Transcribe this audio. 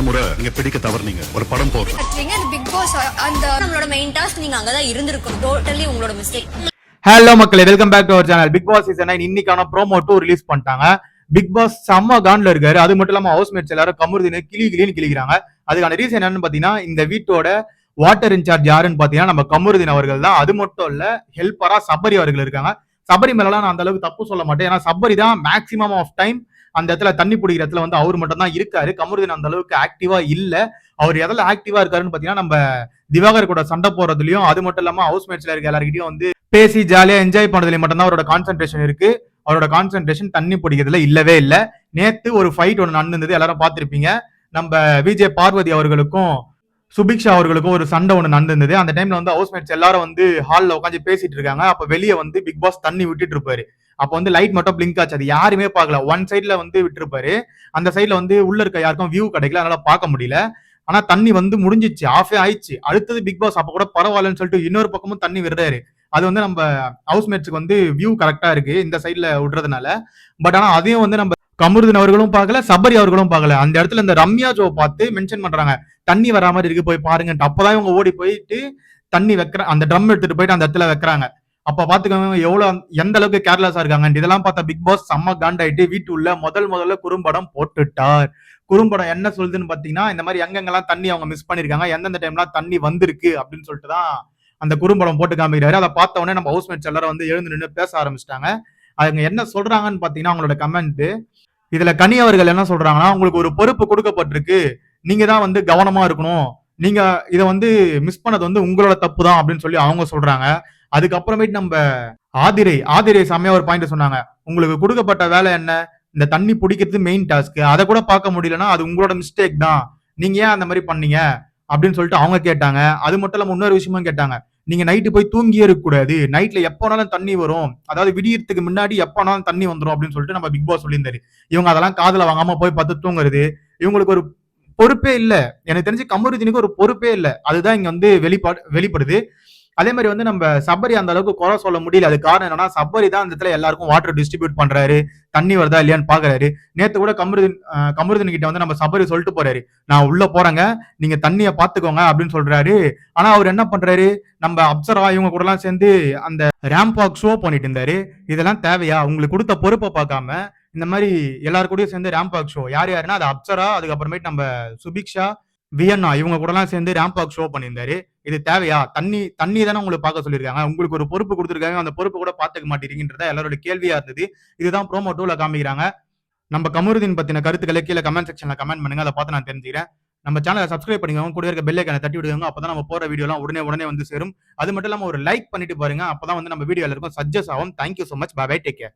போன முறை நீங்க பிடிக்க தவறுனீங்க. ஒரு படம் அது பிக் பாஸ் அந்த நம்மளோட மெயின் டாஸ்க் நீங்க அங்கதான் இருந்திருக்கணும். டோட்டலி உங்களோட மிஸ்டேக் ஹலோ மக்களே welcome back to our channel Bigg Boss season nine இன்னைக்கான ப்ரோமோ டூ ரிலீஸ் பண்ணிட்டாங்க. பிக் பாஸ் செம்ம கான்ல இருக்காரு. அது மட்டும் இல்லாம ஹவுஸ் மேட்ஸ் எல்லாரும் கமுருதினு கிளி கிளின்னு கிளிக்கிறாங்க. அதுக்கான ரீசன் என்னன்னு பாத்தீங்கன்னா இந்த வீட்டோட வாட்டர் இன்சார்ஜ் யாருன்னு பாத்தீங்கன்னா நம்ம கமருதீன் அவர்கள் தான். அது மட்டும் இல்ல ஹெல்ப்பரா சபரி அவர்கள் இருக்காங்க. சபரி மேலாம் நான் அந்த அளவுக்கு தப்பு சொல்ல மாட்டேன். ஏன்னா சபரி தான் மேக்ஸிமம் ஆஃப் டைம் அந்த இடத்துல தண்ணி பிடிக்கிற இடத்துல வந்து அவர் மட்டும் தான் இருக்காரு. கமருதீன் அந்த அளவுக்கு ஆக்டிவா இல்ல. அவர் எதில் ஆக்டிவா இருக்காருன்னு பாத்தீங்கன்னா நம்ம திவாகர் கூட சண்டை போறதுலயும் அது மட்டும் இல்லாம ஹவுஸ் மேட்ச்ல இருக்க எல்லாருக்கிட்டையும் வந்து பேசி ஜாலியா என்ஜாய் பண்றதுல மட்டும்தான் அவரோட கான்சென்ட்ரேஷன் இருக்கு. அவரோட கான்சென்ட்ரேஷன் தண்ணி பிடிக்கிறதுல இல்லவே இல்ல. நேத்து ஒரு ஃபைட் ஒன்று நடந்தது எல்லாரும் பார்த்திருப்பீங்க. நம்ம விஜய் பார்வதி அவர்களுக்கும் சுபிக்ஷா அவர்களுக்கும் ஒரு சண்டை ஒன்று நடந்திருந்தது. அந்த டைம்ல வந்து ஹவுஸ் மேட்ஸ் எல்லாரும் வந்து ஹாலில் உட்காந்து பேசிட்டு இருக்காங்க. அப்போ வெளியே வந்து பிக் பாஸ் தண்ணி விட்டுட்டு இருப்பாரு. அப்போ வந்து லைட் மட்டும் பிளிங்க் ஆச்சு. அது யாருமே பார்க்கல. ஒன் சைட்ல வந்து விட்டுருப்பாரு. அந்த சைட்ல வந்து உள்ள இருக்க யாருக்கும் வியூ கிடைக்கல. அதனால பார்க்க முடியல. ஆனா தண்ணி வந்து முடிஞ்சிச்சு. ஆஃபே ஆயிடுச்சு. அடுத்தது பிக் பாஸ் அப்ப கூட பரவாயில்லன்னு சொல்லிட்டு இன்னொரு பக்கமும் தண்ணி விடுறாரு. அது வந்து நம்ம ஹவுஸ்மேட்ஸுக்கு வந்து வியூ கரெக்டா இருக்கு. இந்த சைட்ல விடுறதுனால. பட் ஆனா அதையும் வந்து நம்ம கமருதீன் அவர்களும் பார்க்கல சபரி அவர்களும் பார்க்கல. அந்த இடத்துல இந்த ரம்யா ஜோ பார்த்து மென்ஷன் பண்றாங்க. தண்ணி வரா மாதிரி இருக்கு போய் பாருங்கன்ட்டு. அப்பதான் இவங்க ஓடி போயிட்டு தண்ணி வைக்கிற அந்த ட்ரம் எடுத்துட்டு போயிட்டு அந்த இடத்துல வைக்கிறாங்க. அப்ப பாத்துக்கோங்க எவ்வளவு எந்த அளவுக்கு கேர்லெஸ்ஸா இருக்காங்க இதெல்லாம் பார்த்தா பிக் பாஸ் செம்ம காண்டாயிட்டு வீட்டு உள்ள முதல் முதல்ல குறும்படம் போட்டுட்டார். குறும்படம் என்ன சொல்லுதுன்னு பாத்தீங்கன்னா இந்த மாதிரி எங்கெங்கெல்லாம் தண்ணி அவங்க மிஸ் பண்ணிருக்காங்க எந்தெந்த டைம்லாம் தண்ணி வந்திருக்கு அப்படின்னு சொல்லிட்டு தான் அந்த குறும்படம் போட்டு காமிக்கிறாரு. அதை பார்த்த உடனே நம்ம ஹவுஸ்மேட்ஸ் எல்லாரும் வந்து எழுந்து நின்று பேச ஆரம்பிச்சிட்டாங்க. அவங்க என்ன சொல்றாங்கன்னு பாத்தீங்கன்னா அவங்களோட கமெண்ட் இதுல கனி அவர்கள் என்ன சொல்றாங்கன்னா உங்களுக்கு ஒரு பொறுப்பு கொடுக்கப்பட்டிருக்கு. நீங்க தான் வந்து கவனமா இருக்கணும். நீங்க இதை வந்து மிஸ் பண்ணது வந்து உங்களோட தப்பு தான் அப்படின்னு சொல்லி அவங்க சொல்றாங்க. அதுக்கப்புறமேட்டு நம்ம ஆதிரை ஆதிரை செம்மையா ஒரு பாயிண்ட் சொன்னாங்க. உங்களுக்கு கொடுக்கப்பட்ட வேலை என்ன? இந்த தண்ணி பிடிக்கிறது மெயின் டாஸ்க் அதை கூட பார்க்க முடியலன்னா அது உங்களோட மிஸ்டேக் தான். நீங்க ஏன் அந்த மாதிரி பண்ணீங்க? அப்படின்னு சொல்லிட்டு அவங்க கேட்டாங்க. அது மட்டும் இல்லாம இன்னொரு விஷயமும் கேட்டாங்க. நீங்க நைட்டு போய் தூங்கியே இருக்க கூடாது நைட்ல எப்போனாலும் தண்ணி வரும். அதாவது விடியறதுக்கு முன்னாடி எப்போனாலும் தண்ணி வந்துடும் அப்படின்னு சொல்லிட்டு நம்ம பிக் பாஸ் சொல்லியிருந்தாரு. இவங்க அதெல்லாம் காதல வாங்காம போய் பார்த்து தூங்குறது. இவங்களுக்கு ஒரு பொறுப்பே இல்லை. எனக்கு தெரிஞ்சு கமருதீனுக்கு ஒரு பொறுப்பே இல்லை. அதுதான் இங்க வந்து வெளிப்பாடு வெளிப்படுது. அதே மாதிரி வந்து நம்ம சபரி அந்த அளவுக்கு குறை சொல்ல முடியல. அது காரணம் என்னன்னா சபரி தான் அந்த இடத்துல எல்லாருக்கும் வாட்டர் டிஸ்ட்ரிபியூட் பண்றாரு. தண்ணி வருதா இல்லையான்னு பாக்குறாரு. நேத்து கூட கமருதன் கமருதன் கிட்ட வந்து நம்ம சபரி சொல்லிட்டு போறாரு. நான் உள்ள போறேங்க. நீங்க தண்ணியை பாத்துக்கோங்க அப்படின்னு சொல்றாரு. ஆனா அவர் என்ன பண்றாரு? நம்ம அப்சரா இவங்க கூட எல்லாம் சேர்ந்து அந்த ரேம்ப் வாக் ஷோ பண்ணிட்டு இருந்தாரு. இதெல்லாம் தேவையா? உங்களுக்கு கொடுத்த பொறுப்பை பார்க்காம இந்த மாதிரி எல்லாரு கூடயும் சேர்ந்து ரேம்ப் வாக் ஷோ யார் யாருன்னா அது அப்சரா அதுக்கப்புறமேட்டு நம்ம சுபிக்ஷா வியன்னா இவங்க கூடலாம் சேர்ந்து ரேம்ப் வாக் ஷோ பண்ணியிருந்தாரு. இது தேவையா? தண்ணி தண்ணி தானே உங்களுக்கு பார்க்க சொல்லியிருக்காங்க. உங்களுக்கு ஒரு பொறுப்பு கொடுத்துருக்காங்க. அந்த பொறுப்பு கூட பார்த்துக்க மாட்டேங்கிறதா எல்லாரோட கேள்வியா இருந்தது. இதுதான் ப்ரோமோ டூல காமிக்கிறாங்க. நம்ம கமருதீன் பத்தின கருத்துக்களை கீழே கமெண்ட் செக்ஷன்ல கமெண்ட் பண்ணுங்க. அதை பார்த்து நான் தெரிஞ்சுக்கிறேன். நம்ம சேனலை சப்ஸ்கிரைப் பண்ணிக்கோங்க. கூட இருக்க பெல் தட்டி விடுங்க. அப்பதான் நம்ம போற வீடியோலாம் உடனே உடனே வந்து சேரும். அது மட்டும் இல்லாம ஒரு லைக் பண்ணிட்டு பாருங்க. அப்பதான் வந்து நம்ம வீடியோ இருக்கும். சஜஸ்ட் ஆகும். Thank you so much bye bye take care